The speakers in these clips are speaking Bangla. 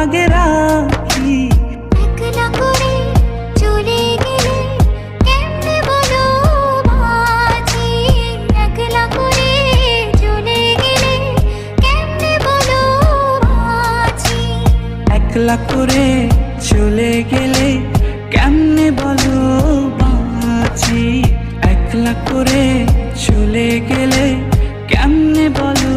সোহাগে রাখি। একলা করে চলে গেলে কেমনে বলো একলা করে চলে গেলে কেমনে বলো বাঁচি একলা করে চলে গেলে কেমনে বলো বাঁচি একলা করে চলে গেলে কেমনে বলো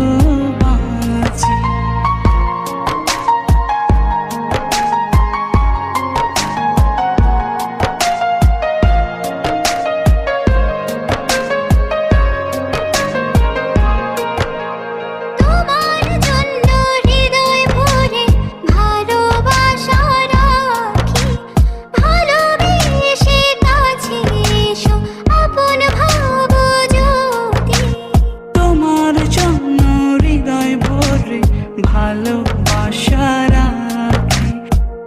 ভালোবাসা রাখি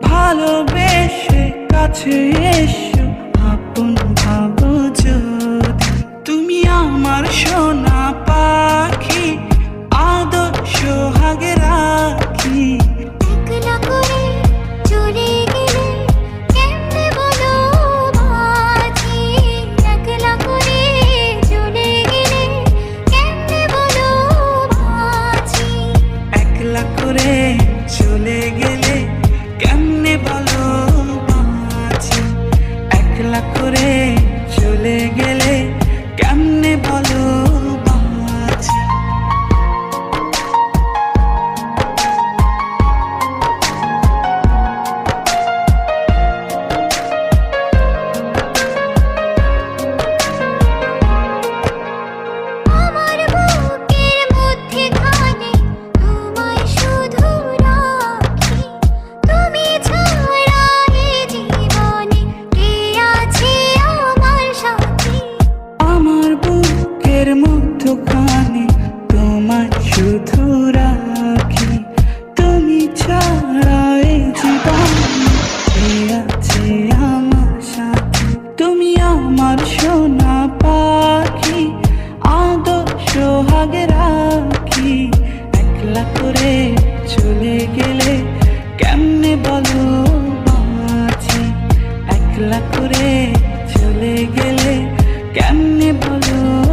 ভালোবেসে কাছে এসো। আপন ভাবো যদি তুমি আমার সোনা পাখি চলে গেলে কেমনে বলো আছি একলা করে চলে গেলে কেমনে বলো